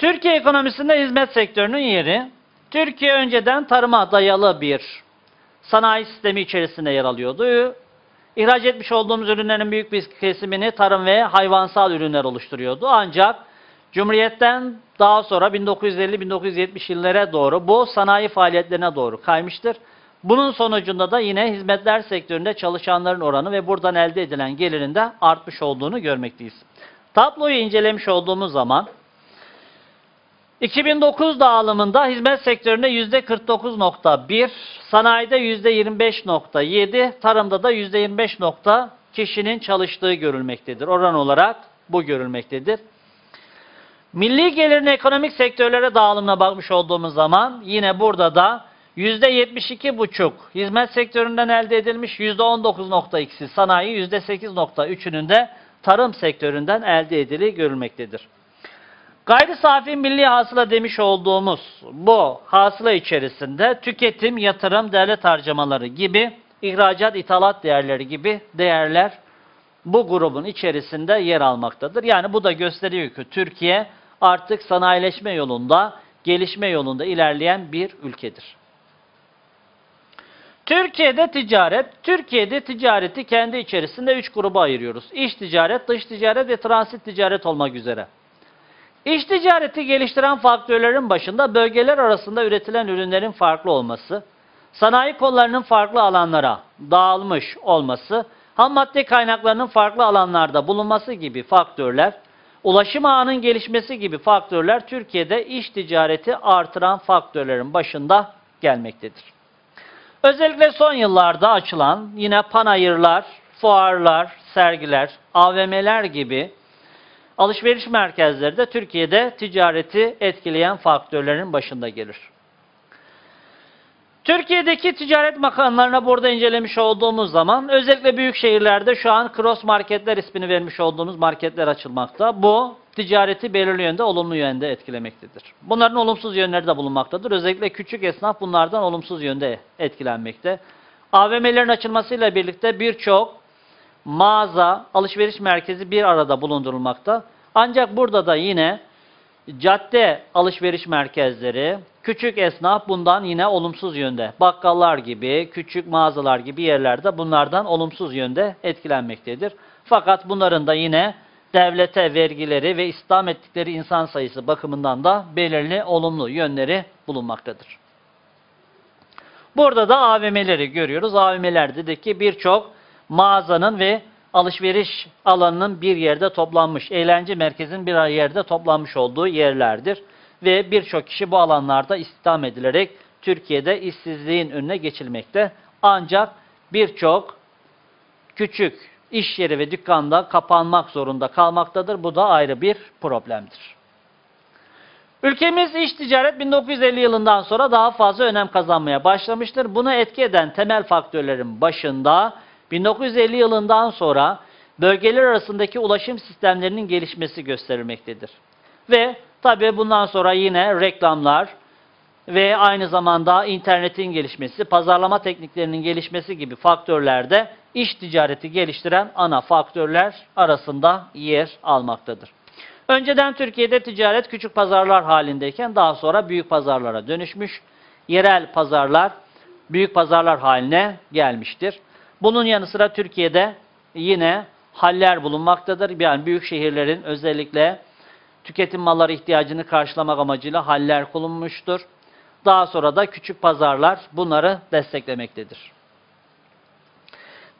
Türkiye ekonomisinde hizmet sektörünün yeri, Türkiye önceden tarıma dayalı bir sanayi sistemi içerisinde yer alıyordu. İhraç etmiş olduğumuz ürünlerin büyük bir kesimini tarım ve hayvansal ürünler oluşturuyordu. Ancak Cumhuriyet'ten daha sonra 1950-1970 yıllara doğru bu sanayi faaliyetlerine doğru kaymıştır. Bunun sonucunda da yine hizmetler sektöründe çalışanların oranı ve buradan elde edilen gelirin de artmış olduğunu görmekteyiz. Tabloyu incelemiş olduğumuz zaman 2009 dağılımında hizmet sektöründe %49.1, sanayide %25.7, tarımda da %25 nokta kişinin çalıştığı görülmektedir. Oran olarak bu görülmektedir. Milli gelirin ekonomik sektörlere dağılımına bakmış olduğumuz zaman yine burada da %72,5 hizmet sektöründen elde edilmiş, %19.2'si sanayi, %8.3'ünün de tarım sektöründen elde edildiği görülmektedir. Gayri safi milli hasıla demiş olduğumuz bu hasıla içerisinde tüketim, yatırım, devlet harcamaları gibi ihracat, ithalat değerleri gibi değerler bu grubun içerisinde yer almaktadır. Yani bu da gösteriyor ki Türkiye artık sanayileşme yolunda, gelişme yolunda ilerleyen bir ülkedir. Türkiye'de ticaret, Türkiye'de ticareti kendi içerisinde üç gruba ayırıyoruz. İç ticaret, dış ticaret ve transit ticaret olmak üzere. İç ticareti geliştiren faktörlerin başında bölgeler arasında üretilen ürünlerin farklı olması, sanayi kollarının farklı alanlara dağılmış olması, ham madde kaynaklarının farklı alanlarda bulunması gibi faktörler, ulaşım ağının gelişmesi gibi faktörler Türkiye'de iş ticareti artıran faktörlerin başında gelmektedir. Özellikle son yıllarda açılan yine panayırlar, fuarlar, sergiler, AVM'ler gibi alışveriş merkezleri de Türkiye'de ticareti etkileyen faktörlerin başında gelir. Türkiye'deki ticaret makamlarına burada incelemiş olduğumuz zaman özellikle büyük şehirlerde şu an cross marketler ismini vermiş olduğumuz marketler açılmakta. Bu ticareti belirli yönde olumlu yönde etkilemektedir. Bunların olumsuz yönleri de bulunmaktadır. Özellikle küçük esnaf bunlardan olumsuz yönde etkilenmekte. AVM'lerin açılmasıyla birlikte birçok mağaza, alışveriş merkezi bir arada bulundurulmakta. Ancak burada da yine cadde alışveriş merkezleri, küçük esnaf bundan yine olumsuz yönde. Bakkallar gibi, küçük mağazalar gibi yerlerde bunlardan olumsuz yönde etkilenmektedir. Fakat bunların da yine devlete vergileri ve istihdam ettikleri insan sayısı bakımından da belirli olumlu yönleri bulunmaktadır. Burada da AVM'leri görüyoruz. AVM'lerdeki birçok mağazanın ve alışveriş alanının bir yerde toplanmış, eğlence merkezinin bir yerde toplanmış olduğu yerlerdir. Ve birçok kişi bu alanlarda istihdam edilerek Türkiye'de işsizliğin önüne geçilmekte. Ancak birçok küçük iş yeri ve dükkanda kapanmak zorunda kalmaktadır. Bu da ayrı bir problemdir. Ülkemiz iş ticaret 1950 yılından sonra daha fazla önem kazanmaya başlamıştır. Buna etki eden temel faktörlerin başında 1950 yılından sonra bölgeler arasındaki ulaşım sistemlerinin gelişmesi gösterilmektedir. Ve tabi bundan sonra yine reklamlar ve aynı zamanda internetin gelişmesi, pazarlama tekniklerinin gelişmesi gibi faktörlerde iş ticareti geliştiren ana faktörler arasında yer almaktadır. Önceden Türkiye'de ticaret küçük pazarlar halindeyken daha sonra büyük pazarlara dönüşmüş. Yerel pazarlar büyük pazarlar haline gelmiştir. Bunun yanı sıra Türkiye'de yine haller bulunmaktadır. Yani büyük şehirlerin özellikle tüketim malları ihtiyacını karşılamak amacıyla haller kurulmuştur. Daha sonra da küçük pazarlar bunları desteklemektedir.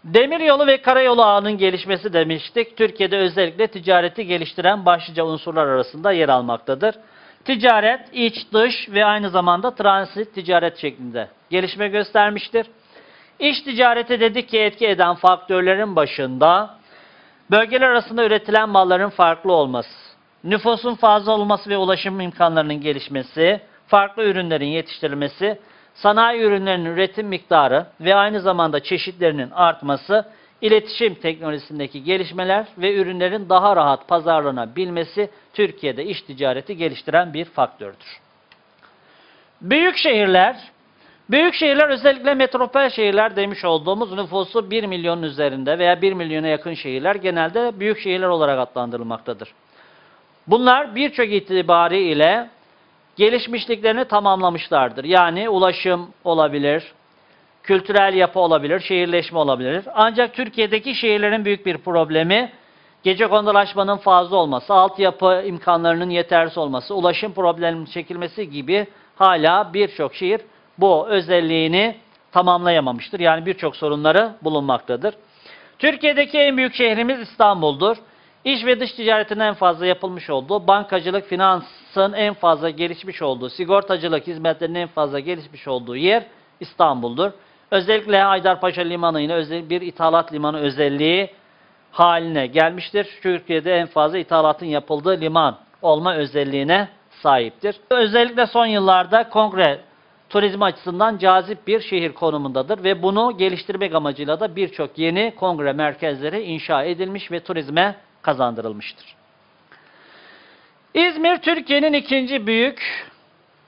Demiryolu ve karayolu ağının gelişmesi demiştik. Türkiye'de özellikle ticareti geliştiren başlıca unsurlar arasında yer almaktadır. Ticaret, iç, dış ve aynı zamanda transit ticaret şeklinde gelişme göstermiştir. İş ticareti dedik ki etki eden faktörlerin başında bölgeler arasında üretilen malların farklı olması, nüfusun fazla olması ve ulaşım imkanlarının gelişmesi, farklı ürünlerin yetiştirilmesi, sanayi ürünlerinin üretim miktarı ve aynı zamanda çeşitlerinin artması, iletişim teknolojisindeki gelişmeler ve ürünlerin daha rahat pazarlanabilmesi Türkiye'de iş ticareti geliştiren bir faktördür. Büyük şehirler, büyük şehirler özellikle metropol şehirler demiş olduğumuz nüfusu 1 milyonun üzerinde veya 1 milyona yakın şehirler genelde büyük şehirler olarak adlandırılmaktadır. Bunlar birçok itibariyle gelişmişliklerini tamamlamışlardır. Yani ulaşım olabilir, kültürel yapı olabilir, şehirleşme olabilir. Ancak Türkiye'deki şehirlerin büyük bir problemi gece kondulaşmanın fazla olması, altyapı imkanlarının yetersiz olması, ulaşım probleminin çekilmesi gibi hala birçok şehir bu özelliğini tamamlayamamıştır. Yani birçok sorunları bulunmaktadır. Türkiye'deki en büyük şehrimiz İstanbul'dur. İç ve dış ticaretin en fazla yapılmış olduğu, bankacılık, finansın en fazla gelişmiş olduğu, sigortacılık hizmetlerinin en fazla gelişmiş olduğu yer İstanbul'dur. Özellikle Haydarpaşa Limanı özel bir ithalat limanı özelliği haline gelmiştir. Türkiye'de en fazla ithalatın yapıldığı liman olma özelliğine sahiptir. Özellikle son yıllarda kongre turizm açısından cazip bir şehir konumundadır ve bunu geliştirmek amacıyla da birçok yeni kongre merkezleri inşa edilmiş ve turizme kazandırılmıştır. İzmir Türkiye'nin ikinci büyük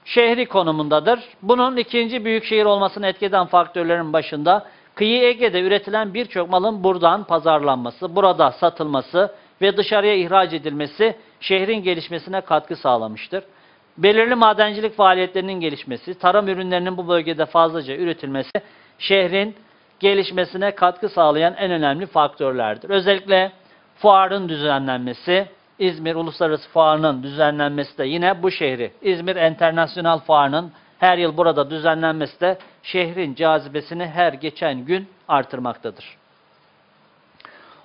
şehri konumundadır. Bunun ikinci büyük şehir olmasını etkeden faktörlerin başında kıyı Ege'de üretilen birçok malın buradan pazarlanması, burada satılması ve dışarıya ihraç edilmesi şehrin gelişmesine katkı sağlamıştır. Belirli madencilik faaliyetlerinin gelişmesi, tarım ürünlerinin bu bölgede fazlaca üretilmesi şehrin gelişmesine katkı sağlayan en önemli faktörlerdir. Özellikle fuarın düzenlenmesi, İzmir Uluslararası Fuarı'nın düzenlenmesi de yine bu şehri, İzmir Enternasyonel Fuarı'nın her yıl burada düzenlenmesi de şehrin cazibesini her geçen gün artırmaktadır.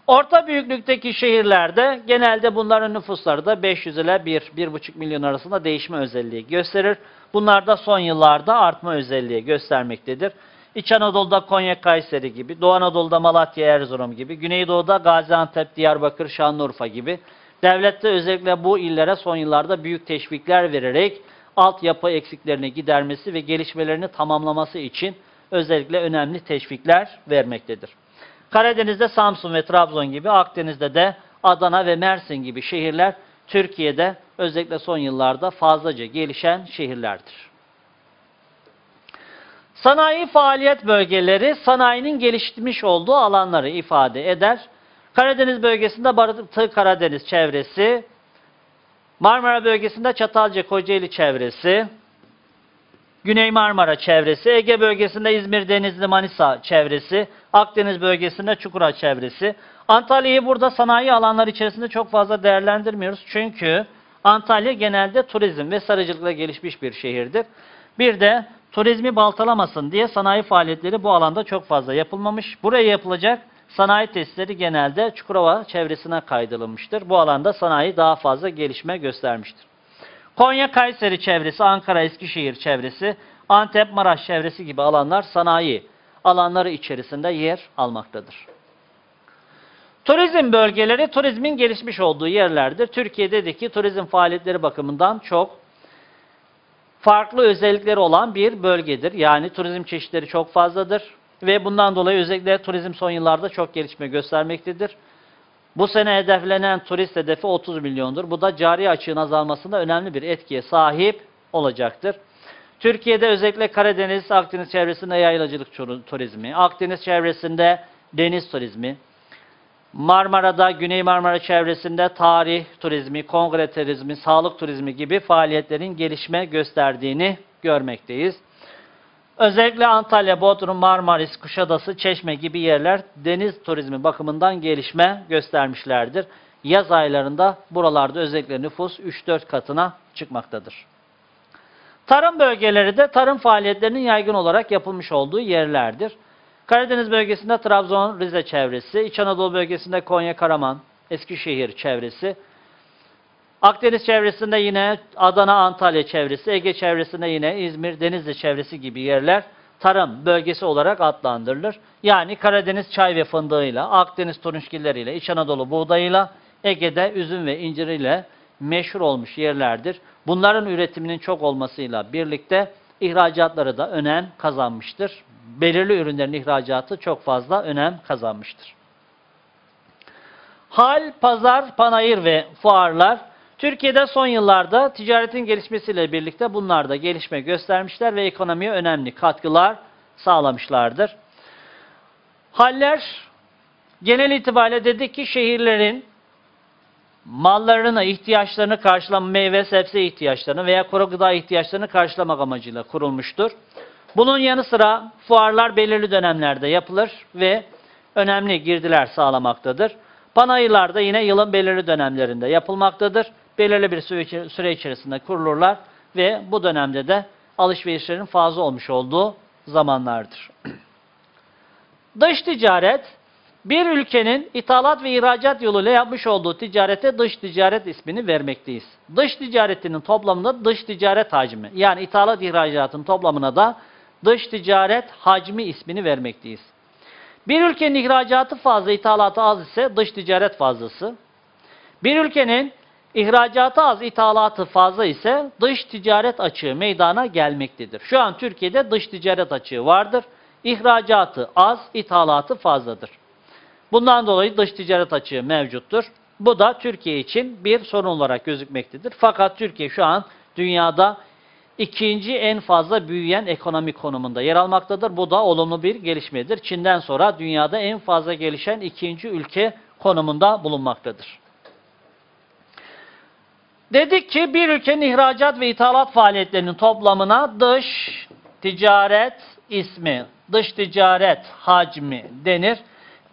Orta büyüklükteki şehirlerde genelde bunların nüfusları da 500 ile 1-1,5 milyon arasında değişme özelliği gösterir. Bunlar da son yıllarda artma özelliği göstermektedir. İç Anadolu'da Konya, Kayseri gibi, Doğu Anadolu'da Malatya, Erzurum gibi, Güneydoğu'da Gaziantep, Diyarbakır, Şanlıurfa gibi. Devlette özellikle bu illere son yıllarda büyük teşvikler vererek altyapı eksiklerini gidermesi ve gelişmelerini tamamlaması için özellikle önemli teşvikler vermektedir. Karadeniz'de Samsun ve Trabzon gibi, Akdeniz'de de Adana ve Mersin gibi şehirler Türkiye'de özellikle son yıllarda fazlaca gelişen şehirlerdir. Sanayi faaliyet bölgeleri sanayinin gelişmiş olduğu alanları ifade eder. Karadeniz bölgesinde Batı Karadeniz çevresi, Marmara bölgesinde Çatalca Kocaeli çevresi, Güney Marmara çevresi, Ege bölgesinde İzmir, Denizli, Manisa çevresi, Akdeniz bölgesinde Çukura çevresi. Antalya'yı burada sanayi alanları içerisinde çok fazla değerlendirmiyoruz. Çünkü Antalya genelde turizm ve sarıcılıkla gelişmiş bir şehirdir. Bir de turizmi baltalamasın diye sanayi faaliyetleri bu alanda çok fazla yapılmamış. Buraya yapılacak sanayi tesisleri genelde Çukurova çevresine kaydırılmıştır. Bu alanda sanayi daha fazla gelişme göstermiştir. Konya, Kayseri çevresi, Ankara, Eskişehir çevresi, Antep, Maraş çevresi gibi alanlar sanayi alanları içerisinde yer almaktadır. Turizm bölgeleri turizmin gelişmiş olduğu yerlerdir. Türkiye'deki turizm faaliyetleri bakımından çok farklı özellikleri olan bir bölgedir. Yani turizm çeşitleri çok fazladır ve bundan dolayı özellikle turizm son yıllarda çok gelişme göstermektedir. Bu sene hedeflenen turist hedefi 30 milyondur. Bu da cari açığın azalmasında önemli bir etkiye sahip olacaktır. Türkiye'de özellikle Karadeniz, Akdeniz çevresinde yayılacılık turizmi, Akdeniz çevresinde deniz turizmi, Marmara'da, Güney Marmara çevresinde tarih turizmi, kongre turizmi, sağlık turizmi gibi faaliyetlerin gelişme gösterdiğini görmekteyiz. Özellikle Antalya, Bodrum, Marmaris, Kuşadası, Çeşme gibi yerler deniz turizmi bakımından gelişme göstermişlerdir. Yaz aylarında buralarda özellikle nüfus 3-4 katına çıkmaktadır. Tarım bölgeleri de tarım faaliyetlerinin yaygın olarak yapılmış olduğu yerlerdir. Karadeniz bölgesinde Trabzon, Rize çevresi, İç Anadolu bölgesinde Konya, Karaman, Eskişehir çevresi, Akdeniz çevresinde yine Adana, Antalya çevresi, Ege çevresinde yine İzmir, Denizli çevresi gibi yerler tarım bölgesi olarak adlandırılır. Yani Karadeniz çay ve fındığıyla, Akdeniz turunçgilleriyle, İç Anadolu buğdayıyla, Ege'de üzüm ve inciriyle meşhur olmuş yerlerdir. Bunların üretiminin çok olmasıyla birlikte ihracatları da önem kazanmıştır. Belirli ürünlerin ihracatı çok fazla önem kazanmıştır. Hal, pazar, panayır ve fuarlar Türkiye'de son yıllarda ticaretin gelişmesiyle birlikte bunlar da gelişme göstermişler ve ekonomiye önemli katkılar sağlamışlardır. Haller genel itibariyle dedik ki şehirlerin mallarını, ihtiyaçlarını karşılama, meyve sebze ihtiyaçlarını veya kuru gıda ihtiyaçlarını karşılamak amacıyla kurulmuştur. Bunun yanı sıra fuarlar belirli dönemlerde yapılır ve önemli girdiler sağlamaktadır. Panayırlar da yine yılın belirli dönemlerinde yapılmaktadır. Belirli bir süre içerisinde kurulurlar ve bu dönemde de alışverişlerin fazla olmuş olduğu zamanlardır. Dış ticaret, bir ülkenin ithalat ve ihracat yoluyla yapmış olduğu ticarete dış ticaret ismini vermekteyiz. Dış ticaretinin toplamında dış ticaret hacmi, yani ithalat ihracatın toplamına da dış ticaret hacmi ismini vermekteyiz. Bir ülkenin ihracatı fazla, ithalatı az ise dış ticaret fazlası. Bir ülkenin ihracatı az, ithalatı fazla ise dış ticaret açığı meydana gelmektedir. Şu an Türkiye'de dış ticaret açığı vardır. İhracatı az, ithalatı fazladır. Bundan dolayı dış ticaret açığı mevcuttur. Bu da Türkiye için bir sorun olarak gözükmektedir. Fakat Türkiye şu an dünyada ikinci en fazla büyüyen ekonomi konumunda yer almaktadır. Bu da olumlu bir gelişmedir. Çin'den sonra dünyada en fazla gelişen ikinci ülke konumunda bulunmaktadır. Dedik ki bir ülkenin ihracat ve ithalat faaliyetlerinin toplamına dış ticaret ismi, dış ticaret hacmi denir.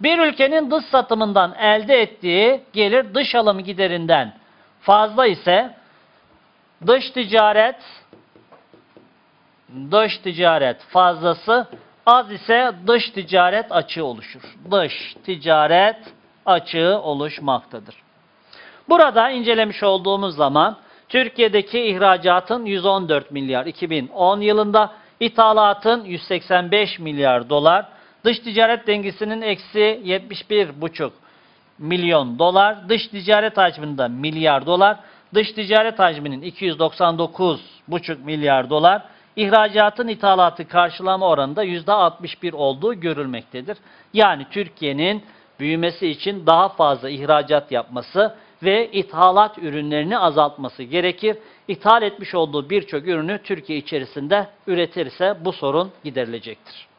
Bir ülkenin dış satımından elde ettiği gelir dış alım giderinden fazla ise dış ticaret dış ticaret fazlası az ise dış ticaret açığı oluşur. Dış ticaret açığı oluşmaktadır. Burada incelemiş olduğumuz zaman Türkiye'deki ihracatın 114 milyar 2010 yılında, ithalatın 185 milyar dolar, dış ticaret dengesinin eksi 71,5 milyon dolar, dış ticaret hacminde milyar dolar, dış ticaret hacminin 299,5 milyar dolar, ihracatın ithalatı karşılama oranında %61 olduğu görülmektedir. Yani Türkiye'nin büyümesi için daha fazla ihracat yapması ve ithalat ürünlerini azaltması gerekir. İthal etmiş olduğu birçok ürünü Türkiye içerisinde üretirse bu sorun giderilecektir.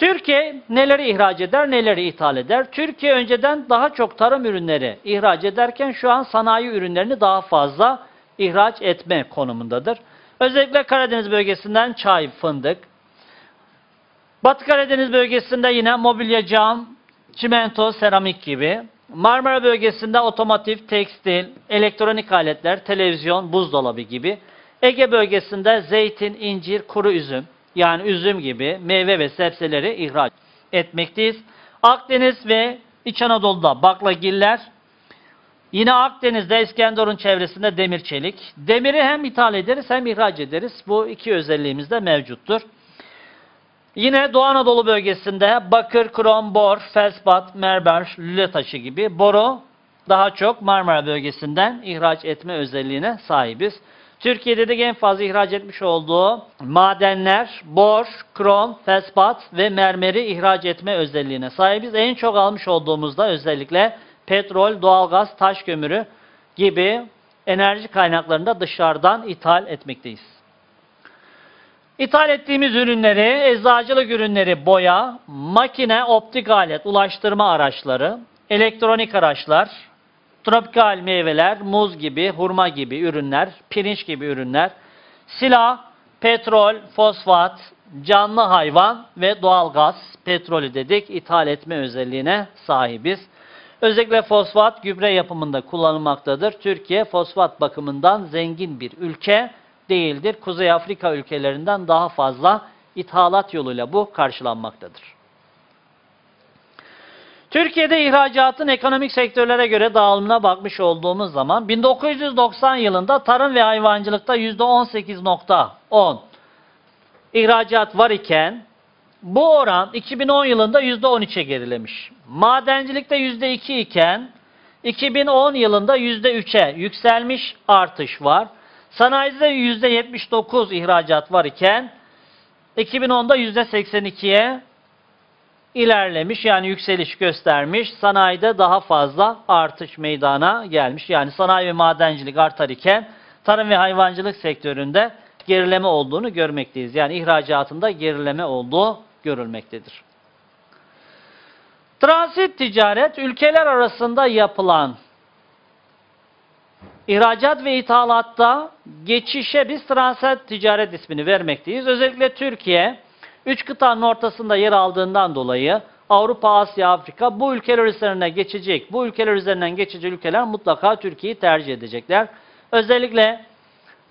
Türkiye neleri ihraç eder, neleri ithal eder? Türkiye önceden daha çok tarım ürünleri ihraç ederken şu an sanayi ürünlerini daha fazla ihraç etme konumundadır. Özellikle Karadeniz bölgesinden çay, fındık. Batı Karadeniz bölgesinde yine mobilya, cam, çimento, seramik gibi. Marmara bölgesinde otomotiv, tekstil, elektronik aletler, televizyon, buzdolabı gibi. Ege bölgesinde zeytin, incir, kuru üzüm yani üzüm gibi meyve ve sebzeleri ihraç etmekteyiz. Akdeniz ve İç Anadolu'da baklagiller, yine Akdeniz'de İskenderun çevresinde demir çelik. Demiri hem ithal ederiz hem ihraç ederiz. Bu iki özelliğimiz de mevcuttur. Yine Doğu Anadolu bölgesinde bakır, krom, bor, felspat, mermer, lüle taşı gibi boru daha çok Marmara bölgesinden ihraç etme özelliğine sahibiz. Türkiye'de de en fazla ihraç etmiş olduğu madenler, bor, krom, felspat ve mermeri ihraç etme özelliğine sahibiz. En çok almış olduğumuzda özellikle petrol, doğalgaz, taş kömürü gibi enerji kaynaklarını da dışarıdan ithal etmekteyiz. İthal ettiğimiz ürünleri, eczacılık ürünleri, boya, makine, optik alet, ulaştırma araçları, elektronik araçlar, tropikal meyveler, muz gibi, hurma gibi ürünler, pirinç gibi ürünler, silah, petrol, fosfat, canlı hayvan ve doğalgaz, petrolü dedik, ithal etme özelliğine sahibiz. Özellikle fosfat gübre yapımında kullanılmaktadır. Türkiye fosfat bakımından zengin bir ülke değildir. Kuzey Afrika ülkelerinden daha fazla ithalat yoluyla bu karşılanmaktadır. Türkiye'de ihracatın ekonomik sektörlere göre dağılımına bakmış olduğumuz zaman 1990 yılında tarım ve hayvancılıkta %18.10 ihracat var iken bu oran 2010 yılında %13'e gerilemiş. Madencilikte %2 iken 2010 yılında %3'e yükselmiş artış var. Sanayide %79 ihracat var iken 2010'da %82'ye ilerlemiş yani yükseliş göstermiş. Sanayide daha fazla artış meydana gelmiş. Yani sanayi ve madencilik artar iken tarım ve hayvancılık sektöründe gerileme olduğunu görmekteyiz. Yani ihracatında gerileme olduğu görülmektedir. Transit ticaret ülkeler arasında yapılan İhracat ve ithalatta geçişe biz transit ticaret ismini vermekteyiz. Özellikle Türkiye, üç kıtanın ortasında yer aldığından dolayı Avrupa, Asya, Afrika bu ülkeler üzerine geçecek. Bu ülkeler üzerinden geçecek ülkeler mutlaka Türkiye'yi tercih edecekler. Özellikle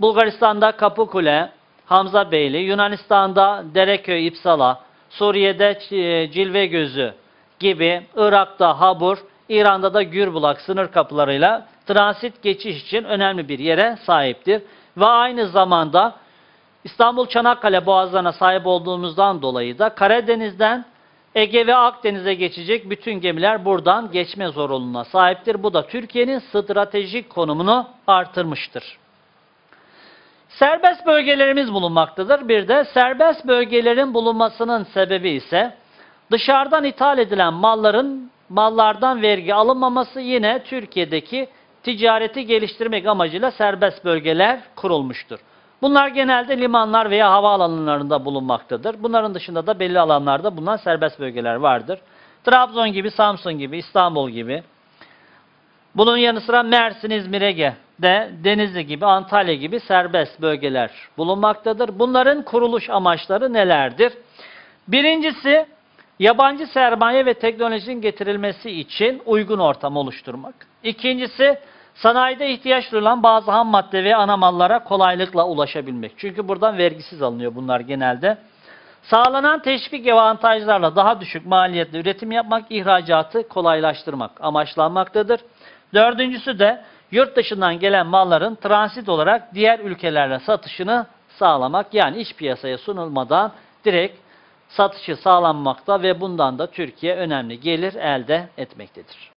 Bulgaristan'da Kapıkule, Hamza Beyli, Yunanistan'da Dereköy, İpsala, Suriye'de Ç- Cilve Gözü gibi, Irak'ta Habur, İran'da da Gürbulak sınır kapılarıyla transit geçiş için önemli bir yere sahiptir. Ve aynı zamanda İstanbul Çanakkale boğazlarına sahip olduğumuzdan dolayı da Karadeniz'den Ege ve Akdeniz'e geçecek bütün gemiler buradan geçme zorunluluğuna sahiptir. Bu da Türkiye'nin stratejik konumunu artırmıştır. Serbest bölgelerimiz bulunmaktadır. Bir de serbest bölgelerin bulunmasının sebebi ise dışarıdan ithal edilen malların mallardan vergi alınmaması yine Türkiye'deki ticareti geliştirmek amacıyla serbest bölgeler kurulmuştur. Bunlar genelde limanlar veya havaalanlarında bulunmaktadır. Bunların dışında da belli alanlarda bulunan serbest bölgeler vardır. Trabzon gibi, Samsun gibi, İstanbul gibi, bunun yanı sıra Mersin, İzmir, Ege'de, Denizli gibi, Antalya gibi serbest bölgeler bulunmaktadır. Bunların kuruluş amaçları nelerdir? Birincisi, yabancı sermaye ve teknolojinin getirilmesi için uygun ortam oluşturmak. İkincisi, sanayide ihtiyaç duyulan bazı ham madde ve ana mallara kolaylıkla ulaşabilmek. Çünkü buradan vergisiz alınıyor bunlar genelde. Sağlanan teşvik ve avantajlarla daha düşük maliyetle üretim yapmak, ihracatı kolaylaştırmak amaçlanmaktadır. Dördüncüsü de yurt dışından gelen malların transit olarak diğer ülkelerle satışını sağlamak. Yani iç piyasaya sunulmadan direkt satışı sağlanmakta ve bundan da Türkiye önemli gelir elde etmektedir.